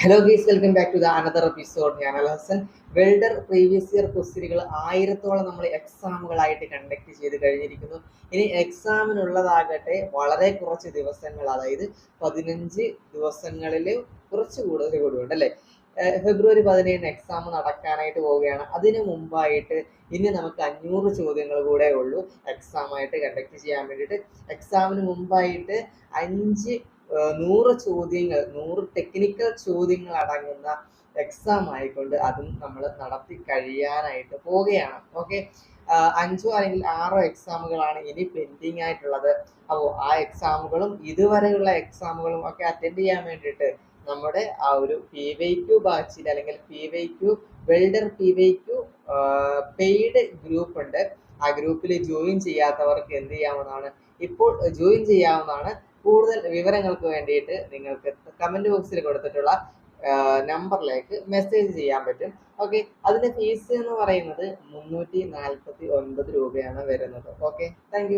Hello guys welcome back to the another episode ഞാൻ അലഹസൻ welder previous year ക്വസ്റ്റ്യനുകൾ ആയിരത്തോളം നമ്മൾ എക്സാമുകളായിട്ട് കണ്ടക്ട് ചെയ്ത് കഴിഞ്ഞിരിക്കുന്നു. ഇനി എക്സാമിനുള്ളതാകട്ടെ വളരെ കുറച്ച് ദിവസങ്ങൾ അതായത് പതിനഞ്ച് ദിവസങ്ങളിൽ കുറച്ച് കൂടുതൽ കൂടി ഉണ്ട് അല്ലേ ഫെബ്രുവരി പതിനേഴിന് എക്സാം നടക്കാനായിട്ട് പോവുകയാണ്. അതിനു മുമ്പായിട്ട് ഇനി നമുക്ക് അഞ്ഞൂറ് ചോദ്യങ്ങൾ കൂടെ ഉള്ളൂ എക്സാമായിട്ട് കണ്ടക്ട് ചെയ്യാൻ വേണ്ടിയിട്ട്. എക്സാമിന് മുമ്പായിട്ട് അഞ്ച് നൂറ് ചോദ്യങ്ങൾ നൂറ് ടെക്നിക്കൽ ചോദ്യങ്ങൾ അടങ്ങുന്ന എക്സാം ആയിക്കൊണ്ട് അതും നമ്മൾ നടത്തി കഴിയാനായിട്ട് പോവുകയാണ്. ഓക്കെ അഞ്ചോ അല്ലെങ്കിൽ ആറോ എക്സാമുകളാണ് ഇനി പെൻഡിങ് ആയിട്ടുള്ളത്. അപ്പോൾ ആ എക്സാമുകളും ഇതുവരെയുള്ള എക്സാമുകളും ഒക്കെ അറ്റൻഡ് ചെയ്യാൻ വേണ്ടിയിട്ട് നമ്മുടെ ആ ഒരു പി വൈ ക്യു ബാച്ചിൽ അല്ലെങ്കിൽ P Y Q welder P Y Q paid group ഉണ്ട്. ആ ഗ്രൂപ്പിൽ ജോയിൻ ചെയ്യാത്തവർക്ക് എന്ത് ചെയ്യാവുന്നതാണ്? ഇപ്പോൾ ജോയിൻ ചെയ്യാവുന്നതാണ് കൂടുതൽ വിവരങ്ങൾക്ക് വേണ്ടിയിട്ട് നിങ്ങൾക്ക് കമന്റ് ബോക്സിൽ കൊടുത്തിട്ടുള്ള നമ്പറിലേക്ക് മെസ്സേജ് ചെയ്യാൻ പറ്റും. ഓക്കെ അതിന്റെ ഫീസ് എന്ന് പറയുന്നത് മുന്നൂറ്റി നാൽപ്പത്തി ഒൻപത് രൂപയാണ് വരുന്നത്. Okay thank